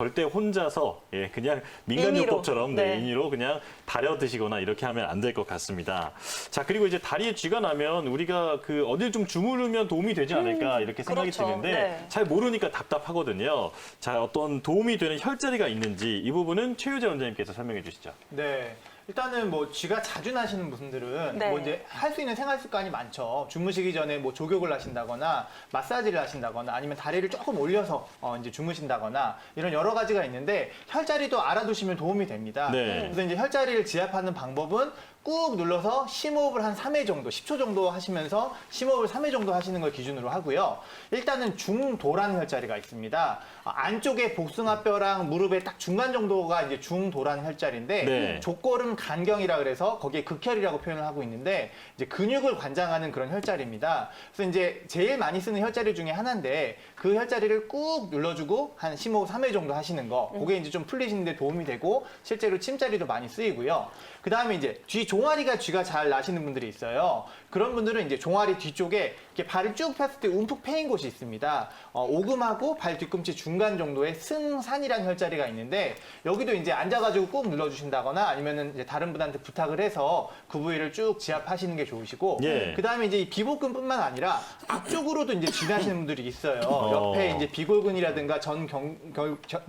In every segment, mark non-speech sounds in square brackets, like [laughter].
절대 혼자서 예 그냥 임의로. 민간요법처럼 네, 네. 인위로 그냥 다려 드시거나 이렇게 하면 안 될 것 같습니다. 자 그리고 이제 다리에 쥐가 나면 우리가 그 어딜 좀 주무르면 도움이 되지 않을까 이렇게 생각이 그렇죠. 드는데 네. 잘 모르니까 답답하거든요. 자 어떤 도움이 되는 혈자리가 있는지 이 부분은 최유재 원장님께서 설명해 주시죠. 네. 일단은 뭐 쥐가 자주 나시는 분들은 네. 뭐 이제 할 수 있는 생활 습관이 많죠. 주무시기 전에 뭐 조격을 하신다거나 마사지를 하신다거나 아니면 다리를 조금 올려서 어 이제 주무신다거나 이런 여러 가지가 있는데 혈자리도 알아두시면 도움이 됩니다. 네. 그래서 이제 혈자리를 지압하는 방법은 꾹 눌러서 심호흡을 한 3회 정도, 10초 정도 하시면서 심호흡을 3회 정도 하시는 걸 기준으로 하고요. 일단은 중도란 혈자리가 있습니다. 어, 안쪽에 복숭아뼈랑 무릎의 딱 중간 정도가 이제 중도란 혈자리인데 네. 족골은 간경이라 그래서 거기에 극혈이라고 표현을 하고 있는데 이제 근육을 관장하는 그런 혈자리입니다. 그래서 이제 제일 많이 쓰는 혈자리 중에 하나인데 그 혈자리를 꾹 눌러주고 한 심호흡 3회 정도 하시는 거 그게 이제 좀 풀리시는데 도움이 되고 실제로 침자리도 많이 쓰이고요. 그 다음에 이제 뒤 종아리가 쥐가 잘 나시는 분들이 있어요. 그런 분들은 이제 종아리 뒤쪽에 이렇게 발을 쭉 폈을 때 움푹 패인 곳이 있습니다. 어, 오금하고 발 뒤꿈치 중간 정도에 승산이라는 혈자리가 있는데 여기도 이제 앉아가지고 꾹 눌러주신다거나 아니면은 이제 다른 분한테 부탁을 해서 그 부위를 쭉 지압하시는 게 좋으시고 예. 그 다음에 이제 이 비복근뿐만 아니라 앞쪽으로도 이제 쥐나시는 분들이 있어요. 어. 옆에 이제 비골근이라든가 전, 경,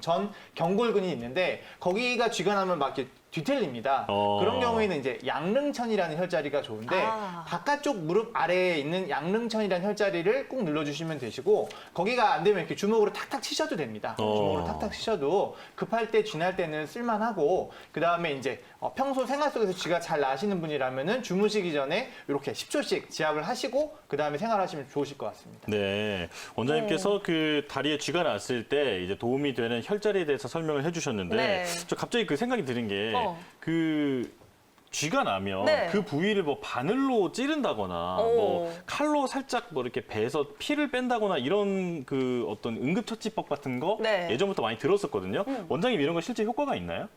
전 경골근이 있는데 거기가 쥐가 나면 막 이렇게 뒤틀립니다. 어. 그런 경우에는 이제 양릉천이라는 혈자리가 좋은데 아. 바깥쪽 무릎 아래에 있는 양릉천이라는 혈자리를 꾹 눌러주시면 되시고 거기가 안 되면 이렇게 주먹으로 탁탁 치셔도 됩니다. 어. 주먹으로 탁탁 치셔도 급할 때 쥐날 때는 쓸만하고 그 다음에 이제 어, 평소 생활 속에서 쥐가 잘 나시는 분이라면은 주무시기 전에 이렇게 10초씩 지압을 하시고 그 다음에 생활하시면 좋으실 것 같습니다. 네, 원장님께서 그 다리에 쥐가 났을 때 이제 도움이 되는 혈자리에 대해서 설명을 해주셨는데 네. 저 갑자기 그 생각이 드는 게 어. 그 쥐가 나면 네. 그 부위를 뭐 바늘로 찌른다거나 오. 뭐 칼로 살짝 뭐 이렇게 베서 피를 뺀다거나 이런 그 어떤 응급처치법 같은 거 네. 음. 예전부터 많이 들었었거든요. 원장님 이런 거 실제 효과가 있나요?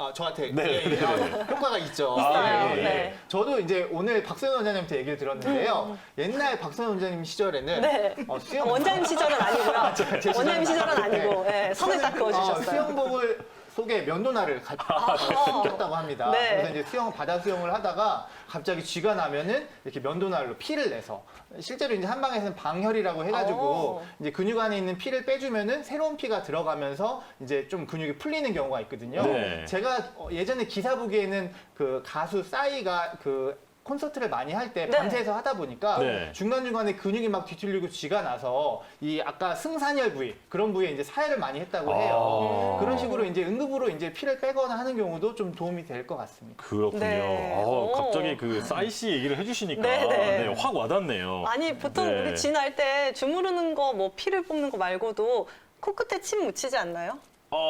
아, 저한테 네, 예, 예. 네, 아, 네. 효과가 있죠. [laughs] 예, 예. 네. 저도 이제 오늘 박소연 원장님한테 얘기를 들었는데요. 옛날 박소연 원장님 시절에는 네. 어, 수영 원장님 시절은 아니고요. [laughs] 제 원장님 시절은 아니고 예, 선을 딱 어, 그어주셨어요. 수영복을 속에 면도날을 가- 꼈다고 합니다. 네. 그래서 이제 수영 바다 수영을 하다가 갑자기 쥐가 나면은 이렇게 면도날로 피를 내서 실제로 이제 한방에서는 방혈이라고 해가지고 오. 이제 근육 안에 있는 피를 빼주면은 새로운 피가 들어가면서 이제 좀 근육이 풀리는 경우가 있거든요. 네. 제가 어, 예전에 기사 보기에는 그 가수 싸이가 그 콘서트를 많이 할때 네. 밤새서 하다 보니까 네. 중간중간에 근육이 막 뒤틀리고 쥐가 나서 이 아까 승산혈 부위 그런 부위에 이제 사혈을 많이 했다고 해요. 아. 그런 식으로 이제 응급으로 이제 피를 빼거나 하는 경우도 좀 도움이 될 것 같습니다. 그렇군요. 네. 아, 오. 갑자기 그 싸이 씨 얘기를 해주시니까 네, 네. 네, 확 와닿네요. 아니 보통 네. 우리 쥐날 때 주무르는 거 뭐 피를 뽑는 거 말고도 코끝에 침 묻히지 않나요?